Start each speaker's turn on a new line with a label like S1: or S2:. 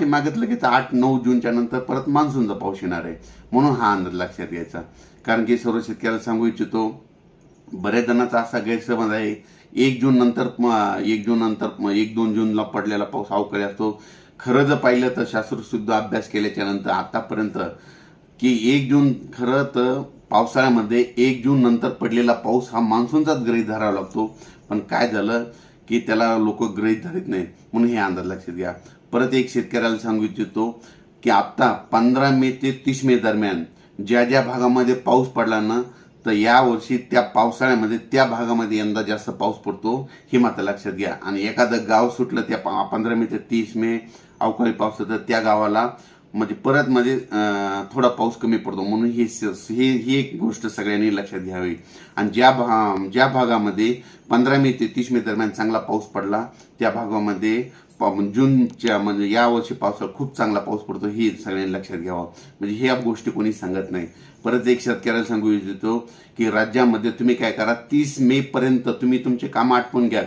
S1: पाठीमागत लगेच आठ नऊ जूनच्या नंतर परत मान्सूनचा पाऊस येणार आहे. म्हणून हा अंदाज लक्षात घ्यायचा. कारण की सर्व शेतकऱ्याला सांगू इच्छितो बऱ्याच जणांचा असा गैरसमज आहे. एक जून नंतर एक जून नंतर एक दोन जूनला पडलेला पाऊस अवकाळी असतो. खरं जर पाहिलं तर शास्त्रशुद्ध अभ्यास केल्याच्यानंतर आतापर्यंत की एक जून खरं तर पावसाळ्यामध्ये एक जून नंतर पडलेला पाऊस हा मान्सूनचाच गृहीत धरावा लागतो. पण काय झालं? की त्याला लोक गृहीत धरत नाहीत. म्हणून हे अंदाज लक्षात घ्या. परत एक शेतकऱ्याला सांगू इच्छितो की आता पंधरा मे ते तीस मे दरम्यान ज्या ज्या भागामध्ये पाऊस पडला ना तर यावर्षी त्या पावसाळ्यामध्ये त्या भागामध्ये यंदा जास्त पाऊस पडतो हे मात्र लक्षात घ्या. आणि एखादं गाव सुटलं त्या पंधरा मे ते तीस मे अवकाळी पाऊस तर त्या गावाला म्हणजे परत म्हणजे थोडा पाऊस कमी पडतो. म्हणून ही स- ही ही एक गोष्ट सगळ्यांनी लक्षात घ्यावी. आणि ज्या भा ज्या भागामध्ये पंधरा मे ते तीस मे दरम्यान चांगला पाऊस पडला त्या भागामध्ये जूनच्या म्हणजे या वर्षी पावसाळा खूप चांगला पाऊस पडतो हे सगळ्यांनी लक्षात घ्यावं. म्हणजे ह्या गोष्टी कोणी सांगत नाही. परत एक शेतकऱ्याला सांगू इच्छितो की राज्यामध्ये तुम्ही काय करा तीस मे पर्यंत तुम्ही तुमचे काम आटपून घ्या.